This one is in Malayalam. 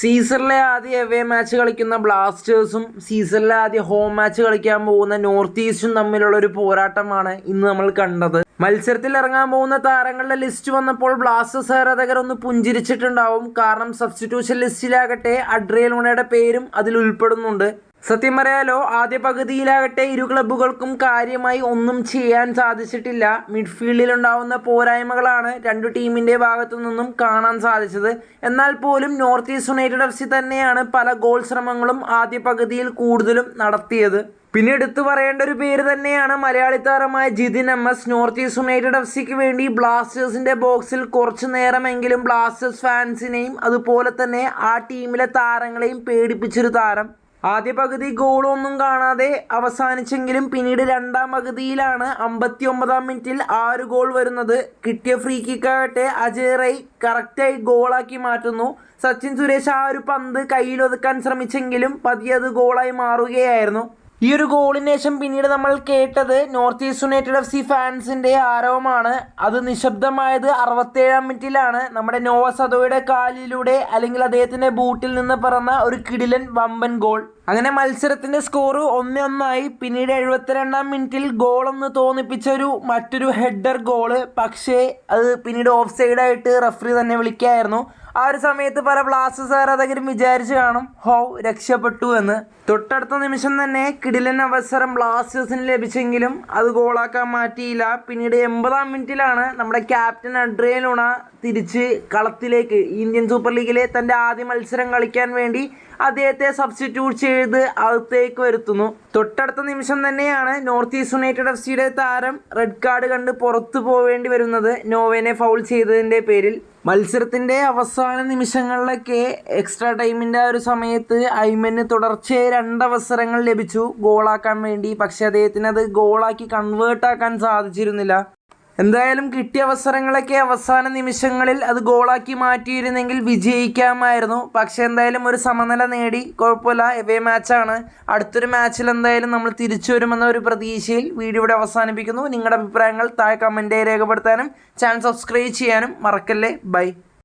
സീസണിലെ ആദ്യ എവേ മാച്ച് കളിക്കുന്ന ബ്ലാസ്റ്റേഴ്സും സീസണിലെ ആദ്യ ഹോം മാച്ച് കളിക്കാൻ പോകുന്ന നോർത്ത് ഈസ്റ്റും തമ്മിലുള്ള ഒരു പോരാട്ടമാണ് ഇന്ന് നമ്മൾ കണ്ടത്. മത്സരത്തിൽ ഇറങ്ങാൻ പോകുന്ന താരങ്ങളുടെ ലിസ്റ്റ് വന്നപ്പോൾ ബ്ലാസ്റ്റേഴ്സ് ആരാധകർ ഒന്ന് പുഞ്ചിരിച്ചിട്ടുണ്ടാവും. കാരണം സബ്സ്റ്റിറ്റ്യൂഷൻ ലിസ്റ്റിലാകട്ടെ അഡ്രിയൽ ഉണയുടെ പേരും അതിൽ ഉൾപ്പെടുന്നുണ്ട്. സത്യം പറയാലോ ആദ്യ പകുതിയിലാകട്ടെ ഇരു ക്ലബ്ബുകൾക്കും കാര്യമായി ഒന്നും ചെയ്യാൻ സാധിച്ചിട്ടില്ല. മിഡ്ഫീൽഡിലുണ്ടാവുന്ന പോരായ്മകളാണ് രണ്ടു ടീമിന്റെ ഭാഗത്തു നിന്നും കാണാൻ സാധിച്ചത്. എന്നാൽ പോലും north east united F C തന്നെയാണ് പല ഗോൾ ശ്രമങ്ങളും ആദ്യ പകുതിയിൽ കൂടുതലും നടത്തിയത്. പിന്നെ എടുത്തു പറയേണ്ട ഒരു പേര് തന്നെയാണ് മലയാളി താരമായ Jithin M S north east united F സിക്ക് വേണ്ടി ബ്ലാസ്റ്റേഴ്സിന്റെ ബോക്സിൽ കുറച്ചു നേരമെങ്കിലും ബ്ലാസ്റ്റേഴ്സ് ഫാൻസിനെയും അതുപോലെ തന്നെ ആ ടീമിലെ താരങ്ങളെയും പേടിപ്പിച്ചൊരു താരം. ആദ്യ പകുതി ഗോളൊന്നും കാണാതെ അവസാനിച്ചെങ്കിലും പിന്നീട് രണ്ടാം പകുതിയിലാണ് അമ്പത്തി ഒമ്പതാം മിനിറ്റിൽ ആറ് ഗോൾ വരുന്നത്. കിട്ടിയ ഫ്രീ കിക്കാകട്ടെ അജയ് റൈ കറക്റ്റായി ഗോളാക്കി മാറ്റുന്നു. സച്ചിൻ സുരേഷ് ആ ഒരു പന്ത് കയ്യിലൊതുക്കാൻ ശ്രമിച്ചെങ്കിലും പതിയെ അത് ഗോളായി മാറുകയായിരുന്നു. ഈ ഒരു ഗോളിന് ശേഷം പിന്നീട് നമ്മൾ കേട്ടത് north east united F C ഫാൻസിന്റെ ആരവമാണ് അത് നിശബ്ദമായത് അറുപത്തേഴാം മിനിറ്റിലാണ്. നമ്മുടെ നോവ സദോയുടെ കാലിലൂടെ അല്ലെങ്കിൽ അദ്ദേഹത്തിന്റെ ബൂട്ടിൽ നിന്ന് പറന്ന ഒരു കിടിലൻ വമ്പൻ ഗോൾ. അങ്ങനെ മത്സരത്തിന്റെ സ്കോർ ഒന്ന് ഒന്നായി പിന്നീട് എഴുപത്തിരണ്ടാം മിനിറ്റിൽ ഗോളെന്ന് തോന്നിപ്പിച്ച ഒരു മറ്റൊരു ഹെഡർ ഗോൾ. പക്ഷേ അത് പിന്നീട് ഓഫ് സൈഡായിട്ട് റഫറി തന്നെ വിളിക്കായിരുന്നു. ആ ഒരു സമയത്ത് പല ബ്ലാസ്റ്റേഴ്സ് ആരാധകരും വിചാരിച്ചു കാണും ഹോ രക്ഷപ്പെട്ടു എന്ന്. തൊട്ടടുത്ത നിമിഷം തന്നെ കിടിലൻ അവസരം ബ്ലാസ്റ്റേഴ്സിന് ലഭിച്ചെങ്കിലും അത് ഗോളാക്കാൻ മാറ്റിയില്ല. പിന്നീട് എൺപതാം മിനിറ്റിലാണ് നമ്മുടെ ക്യാപ്റ്റൻ അഡ്രിയലുണ തിരിച്ച് കളത്തിലേക്ക് ഇന്ത്യൻ സൂപ്പർ ലീഗിലെ തന്റെ ആദ്യ മത്സരം കളിക്കാൻ വേണ്ടി അദ്ദേഹത്തെ സബ്സ്റ്റിറ്റ്യൂട്ട് ചെയ്ത് അകത്തേക്ക് വരുത്തുന്നു. തൊട്ടടുത്ത നിമിഷം തന്നെയാണ് നോർത്ത് ഈസ്റ്റ് യുണൈറ്റഡ് എഫ് സിയുടെ താരം റെഡ് കാർഡ് കണ്ട് പുറത്തു പോവേണ്ടി വരുന്നത് നോവേനെ ഫൗൾ ചെയ്തതിന്റെ പേരിൽ. മത്സരത്തിന്റെ അവസാന നിമിഷങ്ങളിലൊക്കെ എക്സ്ട്രാ ടൈമിന്റെ ആ ഒരു സമയത്ത് ഐമന് തുടർച്ചയായി രണ്ടവസരങ്ങൾ ലഭിച്ചു. ഗോളാക്കാൻ വേണ്ടി. പക്ഷേ അദ്ദേഹത്തിന് അത് ഗോളാക്കി കൺവേർട്ട് ആക്കാൻ സാധിച്ചിരുന്നില്ല. എന്തായാലും കിട്ടിയ അവസരങ്ങളൊക്കെ അവസാന നിമിഷങ്ങളിൽ അത് ഗോളാക്കി മാറ്റിയിരുന്നെങ്കിൽ വിജയിക്കാമായിരുന്നു. പക്ഷെ എന്തായാലും ഒരു സമനില നേടി. കുഴപ്പമില്ല. എവേ മാച്ചാണ്. അടുത്തൊരു മാച്ചിൽ എന്തായാലും നമ്മൾ തിരിച്ചു വരുമെന്ന ഒരു പ്രതീക്ഷയിൽ വീഡിയോ ഇവിടെ അവസാനിപ്പിക്കുന്നു. നിങ്ങളുടെ അഭിപ്രായങ്ങൾ താഴെ കമന്റായി രേഖപ്പെടുത്താനും ചാനൽ സബ്സ്ക്രൈബ് ചെയ്യാനും മറക്കല്ലേ? ബൈ